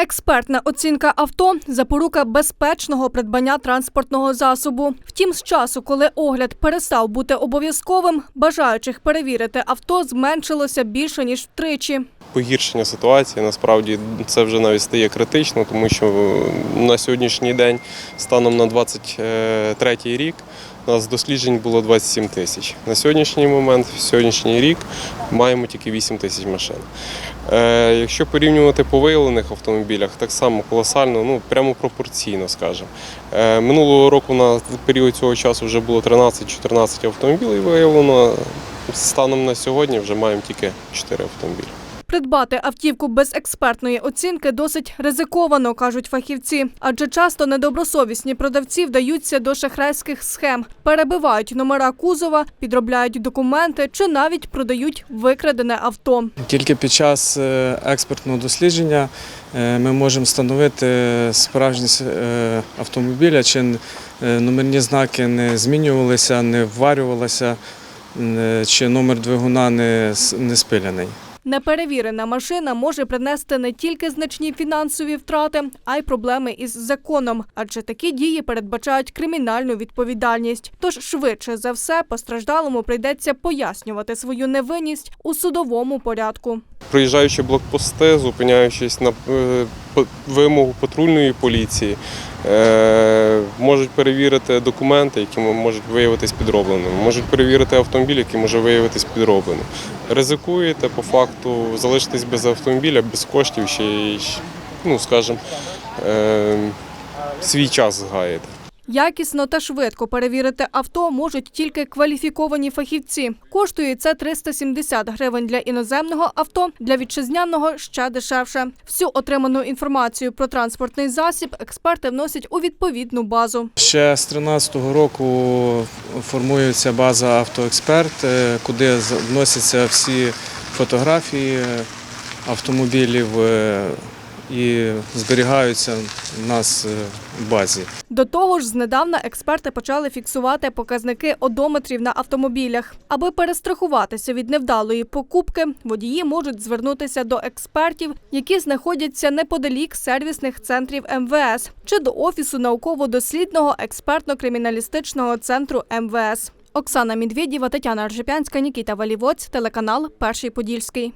Експертна оцінка авто запорука безпечного придбання транспортного засобу. Втім, з часу, коли огляд перестав бути обов'язковим, бажаючих перевірити авто зменшилося більше ніж втричі. Погіршення ситуації насправді це вже навіть стає критично, тому що на сьогоднішній день, станом на 23 рік, у нас досліджень було 27 тисяч. На сьогоднішній момент, в сьогоднішній рік, маємо тільки 8 тисяч машин. Е, якщо порівнювати по виявлених автомобілях, так само колосально, ну прямо пропорційно, скажімо. Е, минулого року на період цього часу вже було 13-14 автомобілів виявлено. Станом на сьогодні вже маємо тільки 4 автомобілі. Придбати автівку без експертної оцінки досить ризиковано, кажуть фахівці, адже часто недобросовісні продавці вдаються до шахрайських схем, перебивають номера кузова, підробляють документи чи навіть продають викрадене авто. Тільки під час е, експертного дослідження е, ми можемо встановити справжність е, автомобіля, чи номерні знаки не змінювалися, не вварювалися, чи номер двигуна не спиляний. Неперевірена машина може принести не тільки значні фінансові втрати, а й проблеми із законом, адже такі дії передбачають кримінальну відповідальність. Тож швидше за все постраждалому прийдеться пояснювати свою невинність у судовому порядку. Проїжджаючи блокпости, зупиняючись на е, вимогу патрульної поліції, можуть перевірити документи, які можуть виявитись підробленими, можуть перевірити автомобіль, який може виявитись підробленим. Ризикуєте по факту залишитись без автомобіля, без коштів ще ну скажімо, е, свій час згаєте. Якісно та швидко перевірити авто можуть тільки кваліфіковані фахівці. Коштує це 370 гривень для іноземного авто, для вітчизняного ще дешевше. Всю отриману інформацію про транспортний засіб експерти вносять у відповідну базу. Ще з 2013 року формується база автоексперт, е, куди вносяться всі фотографії автомобілів е, і зберігаються в нас е, в базі. До того ж, знедавна експерти почали фіксувати показники одометрів на автомобілях. Аби перестрахуватися від невдалої покупки, водії можуть звернутися до експертів, які знаходяться неподалік сервісних центрів МВС чи до офісу науково-дослідного експертно-криміналістичного центру МВС. Оксана Медведєва, Тетяна Аржепянська, Нікіта Валівоць, телеканал Перший Подільський.